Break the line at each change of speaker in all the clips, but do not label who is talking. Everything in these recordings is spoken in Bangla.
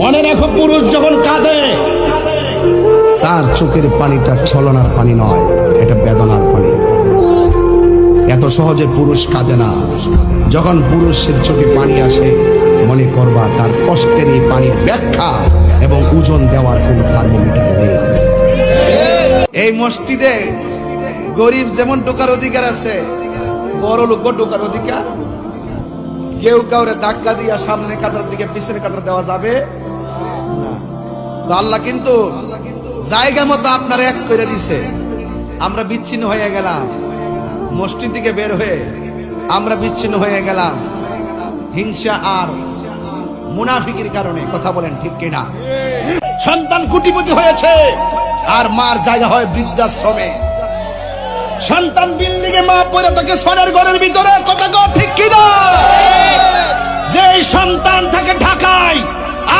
মনে রাখো পুরুষ যখন কাঁদে।
তার চোখের পানিটা ছলনার পানি নয় এটা বেদনার পানি। এত সহজে পুরুষ কাঁদে না। যখন পুরুষের চোখে পানি আসে মনে করবা তার কষ্টের এই পানির ব্যাখ্যা এবং ওজন দেওয়ার কোনো থার্মোমিটার নেই।
এই মসজিদে গরিব যেমন ঢোকার অধিকার আছে বড় লোক ঢোকার অধিকার। কেউ কাউরে ধাক্কা দিয়া সামনে কাতার দিকে পিছনে কাতার দেওয়া যাবে? আল্লাহ কিন্তু জায়গা মতো আপনার এক করে দিছে। আমরা বিচ্ছিন্ন হয়ে গেলাম। মসজিদ থেকে বের হয়ে আমরা বিচ্ছিন্ন হয়ে গেলাম। হিংসা আর মুনাফিকির কারণে, কথা বলেন ঠিক কিনা? সন্তান কুটিপতি হয়েছে, আর মার জায়গা হয় বৃদ্ধাশ্রমে। সন্তান বিল্ডিং এ মা পড়ে তাকে সোনার ঘরের ভিতরে, কথা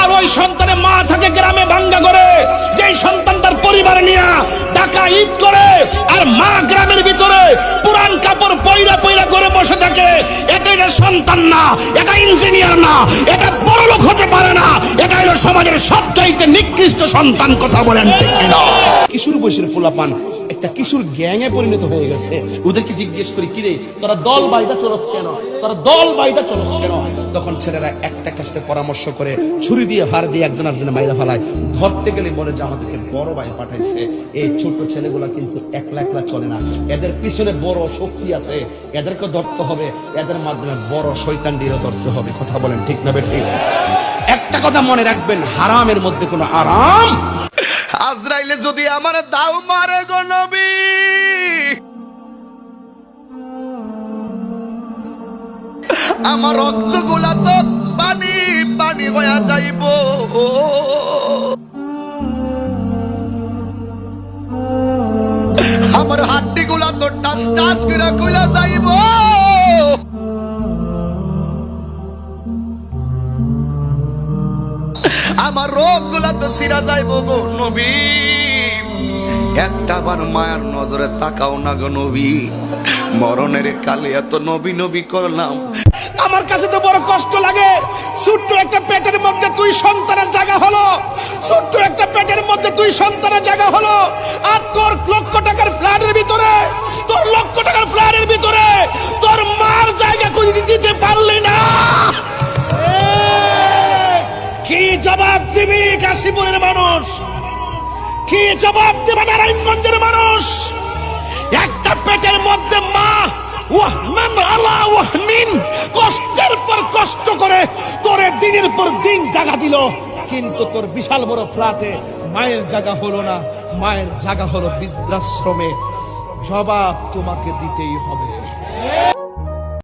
আর ওই সন্তানের মা থাকে গ্রামে ভাঙ্গা করে, যেই সন্তান তার পরিবার নিয়ে টাকা ঈদ করে, আর মা গ্রামের ভিতরে পুরান কাপড় পয়রা পয়রা করে বসে থাকে। এটা এটা সন্তান না, এটা ইঞ্জিনিয়ার না, এটা বড় লোক হতে পারে না এটা সমাজের সবচাইতে নিকৃষ্ট সন্তান, কথা বলেন ঠিক কিনা? কিশোর বয়সের পোলাপান একটা কিশোর গ্যাংয়ে পরিণত হয়ে গেছে। ওদেরকে জিজ্ঞেস করি, কিরে, তোরা দল বাইদা চলস কেন? তোরা দল বাইদা চলস কেন? তখন ছেলেরা একটা সাথে পরামর্শ করে ছুরি দিয়ে ভার দিয়ে একজন আরেকজনে মাইরা ফেলায়। ধরতে গেলে বলে যে, আমাদেরকে বড় ভাই পাঠাইছে। এই ছোট ছেলেগুলা কিন্তু একলা একলা চলে না। এদের পিছনে বড় শক্তি আছে। এদেরকে ধরতে হবে। এদের মাধ্যমে বড় শৈতানটিরও ধরতে হবে। কথা বলেন ঠিক না বেঠিক একটা কথা মনে রাখবেন, হারামের মধ্যে কোনো আরাম আজরাইলে যদি আমার দাও মারে গো নবী। আমার রক্তগুলা তো পানি পানি হয়ে যাইব। আমার হাড্ডি গুলা তো টাস টাস করে খুলে যাইব। আমার রোগগুলা তো সিরা যাইব গো নবী। একটা বার মায়ার নজরে তাকাও না গো নবী। মরণের কালে এত নবী নবী করলাম। আমার কাছে তো বড় কষ্ট লাগে। ছোট্ট একটা পেটের মধ্যে তুই সন্তানের জায়গা হলো। ছোট্ট একটা পেটের মধ্যে তুই সন্তানের জায়গা হলো। আর তোর কাশীপুরের মানুষ। কি জবাব দেবে নারায়ণগঞ্জের মানুষ? একটা পেটের মধ্যে মা ওয়াহমান আলা ওয়াহমিন কষ্টের পর কষ্ট করে তোরে দিনের পর দিন জায়গা দিল। কিন্তু তোর বিশাল বড় ফ্ল্যাটে মায়ের জায়গা হলো না। মায়ের জায়গা হলো বৃদ্ধাশ্রমে। জবাব তোমাকে দিতেই হবে।